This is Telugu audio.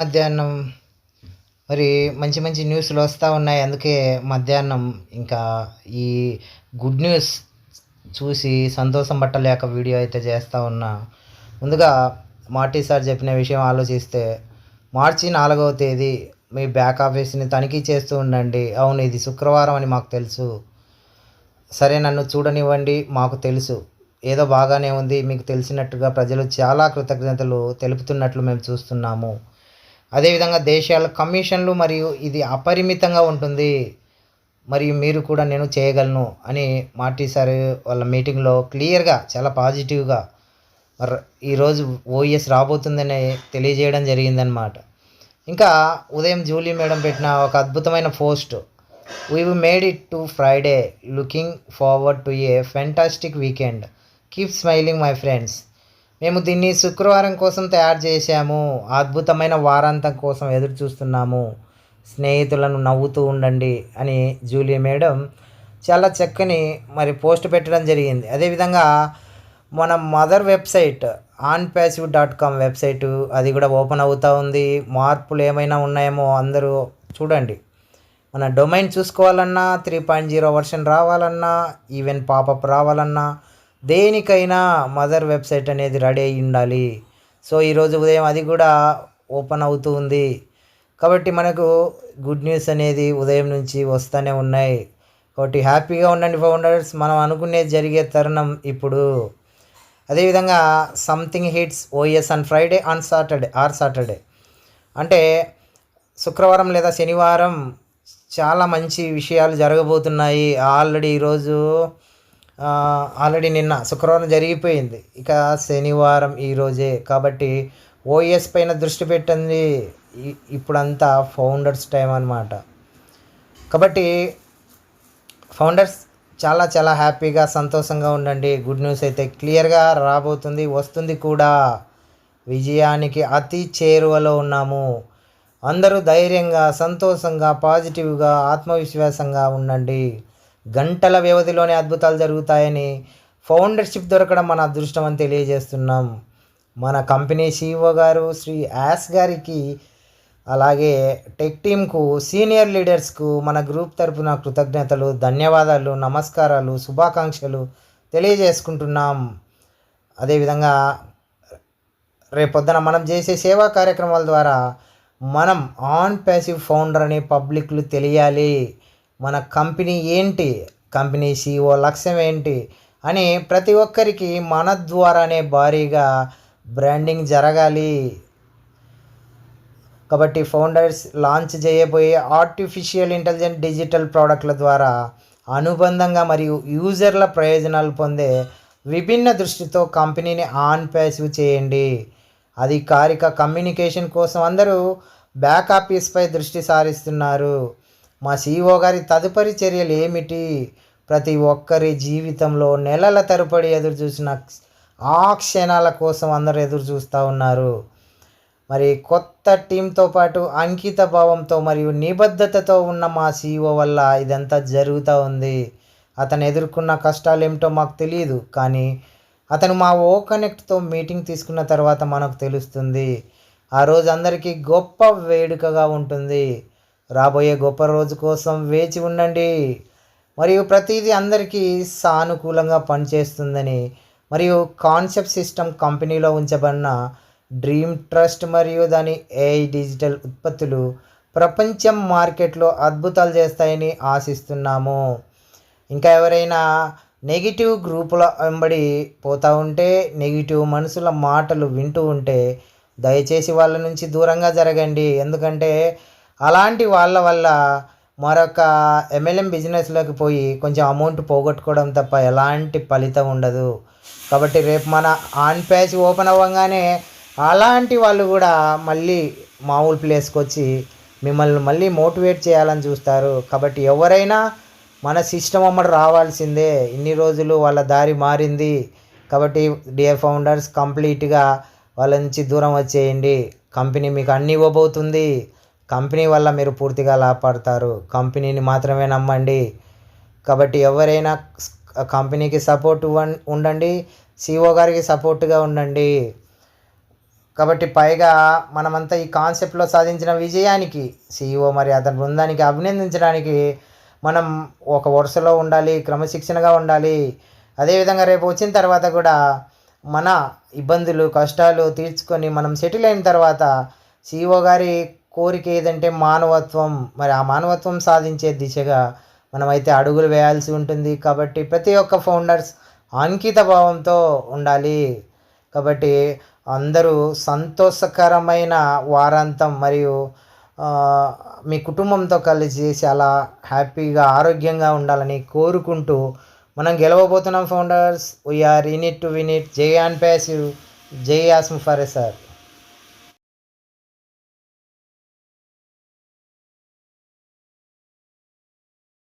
మధ్యాహ్నం. మరి మంచి మంచి న్యూస్లు వస్తూ ఉన్నాయి. అందుకే మధ్యాహ్నం ఇంకా ఈ గుడ్ న్యూస్ చూసి సంతోషం పట్టలేక వీడియో అయితే చేస్తూ ఉన్నా. ముందుగా మార్టీ సార్ చెప్పిన విషయం ఆలోచిస్తే మార్చి నాలుగవ తేదీ మీ బ్యాక్ ఆఫీస్ని తనిఖీ చేస్తూ ఉండండి. అవును ఇది శుక్రవారం అని మాకు తెలుసు. సరే నన్ను చూడనివ్వండి మాకు తెలుసు. ఏదో బాగానే ఉంది మీకు తెలిసినట్టుగా ప్రజలు చాలా కృతజ్ఞతలు తెలుపుతున్నట్లు మేము చూస్తున్నాము. అదేవిధంగా దేశాల కమిషన్లు మరియు ఇది అపరిమితంగా ఉంటుంది. మరియు మీరు కూడా నేను చేయగలను అని మార్టీ సార్ వాళ్ళ మీటింగ్లో క్లియర్గా చాలా పాజిటివ్గా ఈరోజు ఓఎస్ రాబోతుందని తెలియజేయడం జరిగిందనమాట ఇంకా ఉదయం జూలీ మేడం పెట్టిన ఒక అద్భుతమైన post. We made it to Friday looking forward to a fantastic weekend keep smiling my friends మేము దీన్ని శుక్రవారం కోసం తయారు చేశాము. అద్భుతమైన వారాంతం కోసం ఎదురు చూస్తున్నాము. స్నేహితులను నవ్వుతూ ఉండండి అని జూలియా మేడం చాలా చక్కని మరి పోస్ట్ పెట్టడం జరిగింది. అదేవిధంగా మన mother website OnPassive dot com website అది కూడా ఓపెన్ అవుతూ ఉంది. మార్పులు ఏమైనా ఉన్నాయేమో అందరూ చూడండి. మన డొమైన్ చూసుకోవాలన్నా త్రీ పాయింట్ జీరో వర్షన్ రావాలన్నా ఈవెన్ పాపప్ రావాలన్నా దేనికైనా మదర్ వెబ్సైట్ అనేది రెడీ అయి ఉండాలి. సో ఈరోజు ఉదయం అది కూడా ఓపెన్ అవుతూ ఉంది. కాబట్టి మనకు గుడ్ న్యూస్ అనేది ఉదయం నుంచి వస్తూనే ఉన్నాయి. కాబట్టి హ్యాపీగా ఉండండి ఫౌండర్స్. మనం అనుకునేది జరిగే తరుణం ఇప్పుడు. అదేవిధంగా something hits OS on Friday on Saturday or Saturday అంటే శుక్రవారం లేదా శనివారం చాలా మంచి విషయాలు జరగబోతున్నాయి. ఆల్రెడీ ఈరోజు ఆల్రెడీ నిన్న శుక్రవారం జరిగిపోయింది. ఇక శనివారం ఈరోజే కాబట్టి ఓఎస్ పైన దృష్టి పెట్టింది ఇప్పుడంతా ఫౌండర్స్ టైం అన్నమాట. కాబట్టి ఫౌండర్స్ చాలా చాలా హ్యాపీగా సంతోషంగా ఉండండి. గుడ్ న్యూస్ అయితే క్లియర్గా రాబోతుంది వస్తుంది కూడా. విజయానికి అతి చేరువలో ఉన్నాము. అందరూ ధైర్యంగా సంతోషంగా పాజిటివ్గా ఆత్మవిశ్వాసంగా ఉండండి. గంటల వ్యవధిలోనే అద్భుతాలు జరుగుతాయని ఫౌండర్షిప్ దొరకడం మన అదృష్టం అని తెలియజేస్తున్నాం. మన కంపెనీ సీఈఓ గారు శ్రీ యాస్ గారికి అలాగే టెక్ టీమ్కు సీనియర్ లీడర్స్కు మన గ్రూప్ తరపున కృతజ్ఞతలు ధన్యవాదాలు నమస్కారాలు శుభాకాంక్షలు తెలియజేసుకుంటున్నాం. అదేవిధంగా రేపొద్దున మనం చేసే సేవా కార్యక్రమాల ద్వారా మనం ఆన్ ప్యాసివ్ ఫౌండర్ అని పబ్లిక్లు తెలియాలి. మన కంపెనీ ఏంటి? కంపెనీ సీఓ లక్ష్యం ఏంటి? అని ప్రతి ఒక్కరికి మన ద్వారానే భారీగా బ్రాండింగ్ జరగాలి. కాబట్టి ఫౌండర్స్ లాంచ్ చేయబోయే ఆర్టిఫిషియల్ ఇంటెలిజెంట్ డిజిటల్ ప్రోడక్ట్ల ద్వారా అనుబంధంగా మరియు యూజర్ల ప్రయోజనాలు పొందే విభిన్న దృష్టితో కంపెనీని ఆన్ ప్యాసివ్ చేయండి. అధికారిక కమ్యూనికేషన్ కోసం అందరూ బ్యాక్ ఆఫీస్పై దృష్టి సారిస్తున్నారు. మా సీఈఓ గారి తదుపరి చర్యలు ఏమిటి? ప్రతి ఒక్కరి జీవితంలో నెలల తరబడి ఎదురు చూసిన ఆ క్షణాల కోసం అందరూ ఎదురు చూస్తూ ఉన్నారు. మరి కొత్త టీంతో పాటు అంకిత భావంతో మరియు నిబద్ధతతో ఉన్న మా సీఈఓ వల్ల ఇదంతా జరుగుతూ ఉంది. అతను ఎదుర్కొన్న కష్టాలు ఏమిటో మాకు తెలియదు కానీ అతను మా ఓ కనెక్ట్తో మీటింగ్ తీసుకున్న తర్వాత మనకు తెలుస్తుంది. ఆ రోజు అందరికీ గొప్ప వేడుకగా ఉంటుంది. రాబోయే గొప్ప రోజు కోసం వేచి ఉండండి. మరియు ప్రతిదీ అందరికీ సానుకూలంగా పనిచేస్తుందని మరియు కాన్సెప్ట్ సిస్టమ్ కంపెనీలో ఉంచబడిన డ్రీమ్ ట్రస్ట్ మరియు దాని ఏఐ డిజిటల్ ఉత్పత్తులు ప్రపంచం మార్కెట్లో అద్భుతాలు చేస్తాయని ఆశిస్తున్నాము. ఇంకా ఎవరైనా నెగిటివ్ గ్రూపుల వెంబడి పోతూ ఉంటే నెగిటివ్ మనుషుల మాటలు వింటూ ఉంటే దయచేసి వాళ్ళ నుంచి దూరంగా జరగండి. ఎందుకంటే అలాంటి వాళ్ళ వల్ల మరొక ఎంఎల్ఎం బిజినెస్లోకి పోయి కొంచెం అమౌంట్ పోగొట్టుకోవడం తప్ప ఎలాంటి ఫలితం ఉండదు. కాబట్టి రేపు మన ఆన్ ప్యాచ్ ఓపెన్ అవ్వగానే అలాంటి వాళ్ళు కూడా మళ్ళీ మామూలు ప్లేస్కి వచ్చి మిమ్మల్ని మళ్ళీ మోటివేట్ చేయాలని చూస్తారు. కాబట్టి ఎవరైనా మన సిస్టమ్ అమ్మడు రావాల్సిందే. ఇన్ని రోజులు వాళ్ళ దారి మారింది. కాబట్టి డిఏ ఫౌండర్స్ కంప్లీట్గా వాళ్ళ నుంచి దూరం వచ్చేయండి. కంపెనీ మీకు అన్ని ఇవ్వబోతుంది. కంపెనీ వల్ల మీరు పూర్తిగా లాభపడతారు. కంపెనీని మాత్రమే నమ్మండి. కాబట్టి ఎవరైనా కంపెనీకి సపోర్ట్ ఉండండి. సిఓ గారికి సపోర్ట్గా ఉండండి. కాబట్టి పైగా మనమంతా ఈ కాన్సెప్ట్లో సాధించిన విజయానికి సీఈఓ మరి అతని బృందానికి అభినందించడానికి మనం ఒక వరుసలో ఉండాలి క్రమశిక్షణగా ఉండాలి. అదేవిధంగా రేపు వచ్చిన తర్వాత కూడా మన ఇబ్బందులు కష్టాలు తీర్చుకొని మనం సెటిల్ అయిన తర్వాత సీఈఓ గారి కోరిక ఏదంటే మానవత్వం. మరి ఆ మానవత్వం సాధించే దిశగా మనమైతే అడుగులు వేయాల్సి ఉంటుంది. కాబట్టి ప్రతి ఒక్క ఫౌండర్స్ అంకిత భావంతో ఉండాలి. కాబట్టి అందరూ సంతోషకరమైన వారాంతం మరియు మీ కుటుంబంతో కలిసి చాలా హ్యాపీగా ఆరోగ్యంగా ఉండాలని కోరుకుంటూ మనం గెలవబోతున్నాం founders. We are in it to win it జై ఆన్ ప్యాసివ్ జై ఆస్మ్ ఫర్ సార్